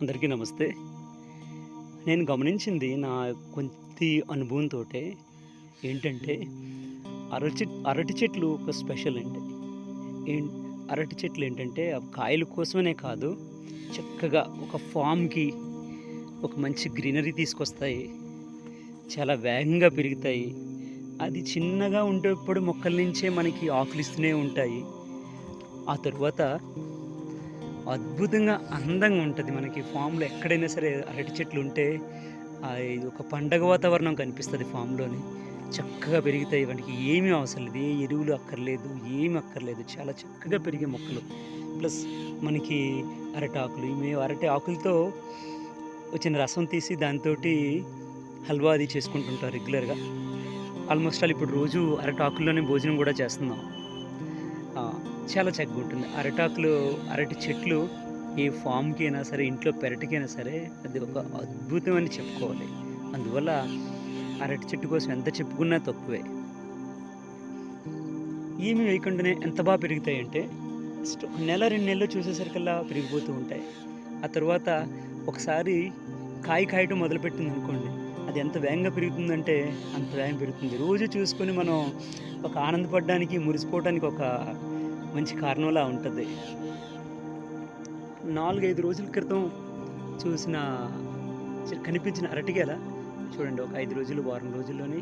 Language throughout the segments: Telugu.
అందరికీ నమస్తే. నేను గమనించింది నా కొద్ది అనుభవంతో ఏంటంటే అరటి అరటి చెట్లు ఒక స్పెషల్ అండి. ఏం అరటి చెట్లు ఏంటంటే ఆ కాయల కోసమనే కాదు చక్కగా ఒక ఫామ్కి ఒక మంచి గ్రీనరీ తీసుకొస్తాయి చాలా వేగంగా పెరుగుతాయి. అది చిన్నగా ఉండేప్పుడు మొక్కల నుంచే మనకి ఆకులు ఇస్తూనే ఉంటాయి. ఆ తర్వాత అద్భుతంగా అందంగా ఉంటుంది మనకి. ఫామ్లో ఎక్కడైనా సరే అరటి చెట్లు ఉంటే ఇది ఒక పండగ వాతావరణం కనిపిస్తుంది ఫామ్లోని. చక్కగా పెరుగుతాయి వాటికి. ఏమీ అవసరం లేదు. ఏ ఎరువులు అక్కర్లేదు ఏమి అక్కర్లేదు. చాలా చక్కగా పెరిగే మొక్కలు. ప్లస్ మనకి అరటి ఆకులు. మేము అరటి ఆకులతో వచ్చిన రసం తీసి దాంతో హల్వా అది చేసుకుంటుంటాం రెగ్యులర్గా. ఆల్మోస్ట్ ఆల్ ఇప్పుడు రోజు అరటి ఆకుల్లోనే భోజనం కూడా చేస్తున్నాం. చాలా చక్కగా ఉంటుంది అరటాకులు అరటి చెట్లు ఏ ఫామ్కి అయినా సరే ఇంట్లో పెరటికైనా సరే అది ఒక అద్భుతం అని చెప్పుకోవాలి. అందువల్ల అరటి చెట్టు కోసం ఎంత చెప్పుకున్నా తక్కువే. ఏమి వేయకుండానే ఎంత బాగా పెరుగుతాయి అంటే నెల రెండు నెలలు చూసేసరికల్లా పెరిగిపోతూ ఉంటాయి. ఆ తర్వాత ఒకసారి కాయ కాయటం మొదలుపెట్టింది అనుకోండి అది ఎంత వేగంగా పెరుగుతుందంటే అంత వేగం పెరుగుతుంది. రోజు చూసుకొని మనం ఒక ఆనందపడడానికి మురిసిపోవడానికి ఒక మంచి కారణంలా ఉంటుంది. నాలుగైదు రోజుల క్రితం చూసిన కనిపించిన అరటిగేల చూడండి ఒక ఐదు రోజులు వారం రోజుల్లోనే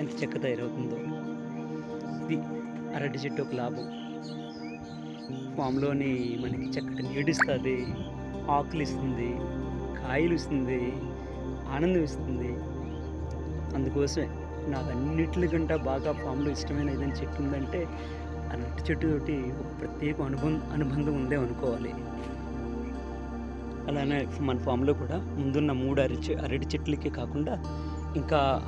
ఎంత చెక్క తయారవుతుందో. ఇది అరటి చెట్టు ఒక లాభం. ఫామ్లోని మనకి చక్కటి నీడిస్తుంది ఆకులు ఇస్తుంది కాయలు ఇస్తుంది ఆనందం ఇస్తుంది. అందుకోసమే నాకు అన్నిటికంటే బాగా ఫామ్లో ఇష్టమైన ఏదైనా చెట్టు ఉందంటే అరటి చెట్టు తోటి ఒక ప్రత్యేక అనుబంధం అనుబంధం ఉందే అనుకోవాలి. అలానే మన ఫామ్లో కూడా ముందున్న మూడు అరటి అరటి చెట్లకే కాకుండా ఇంకా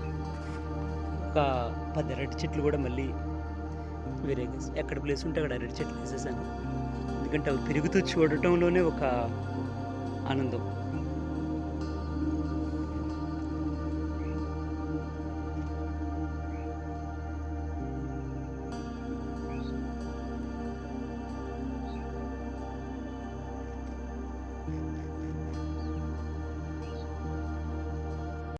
ఒక పది అరటి చెట్లు కూడా మళ్ళీ వేరే ఎక్కడ ప్లేస్ ఉంటే అక్కడ అరటి చెట్లు వేసేసాను. ఎందుకంటే అవి పెరుగుతూ చూడటంలోనే ఒక ఆనందం.